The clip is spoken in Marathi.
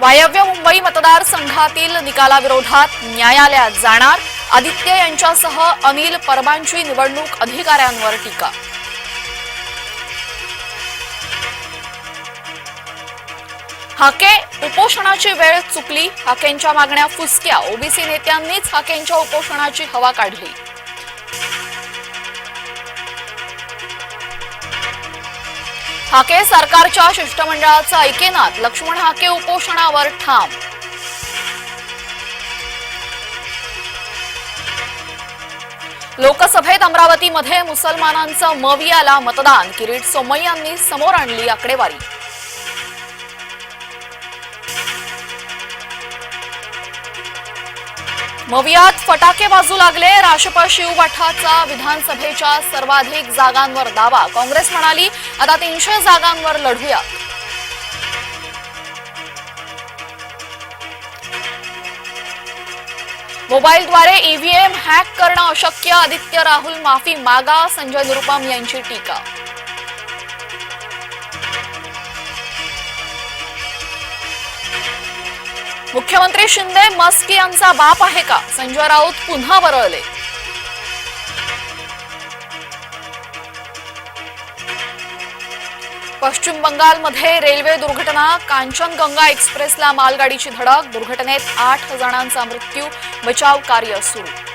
वायव्य मुंबई मतदारसंघातील निकालाविरोधात न्यायालयात जाणार आदित्य यांच्यासह अनिल परबांची निवडणूक अधिकाऱ्यांवर टीका. हाके उपोषणाची वेळ चुकली हाकेंच्या मागण्या फुसक्या. ओबीसी नेत्यांनीच हाकेंच्या उपोषणाची हवा काढली. हाके सरकारच्या शिष्टमंडळाचं ऐकेनात लक्ष्मण हाके उपोषणावर ठाम. लोकसभेत अमरावतीमध्ये मुसलमानांचं मवियाला मतदान किरीट सोमय्यांनी समोर आणली आकडेवारी. मवियात फटाके वाजू लागले. राशपा शिवबाठाचा विधानसभेच्या सर्वाधिक जागांवर दावा. काँग्रेस म्हणाली आता तीनशे जागांवर लढूया. मोबाईलद्वारे ईव्हीएम हॅक करणं अशक्य. आदित्य राहुल माफी मागा. संजय निरुपम यांची टीका. मुख्यमंत्री शिंदे मस्क यांचा बाप आहे का? संजय राऊत पुन्हा वरळले. पश्चिम बंगालमध्ये रेल्वे दुर्घटना कांचनगंगा एक्सप्रेसला मालगाडीची धडक दुर्घटनेत आठ जणांचा मृत्यू बचाव कार्य सुरू.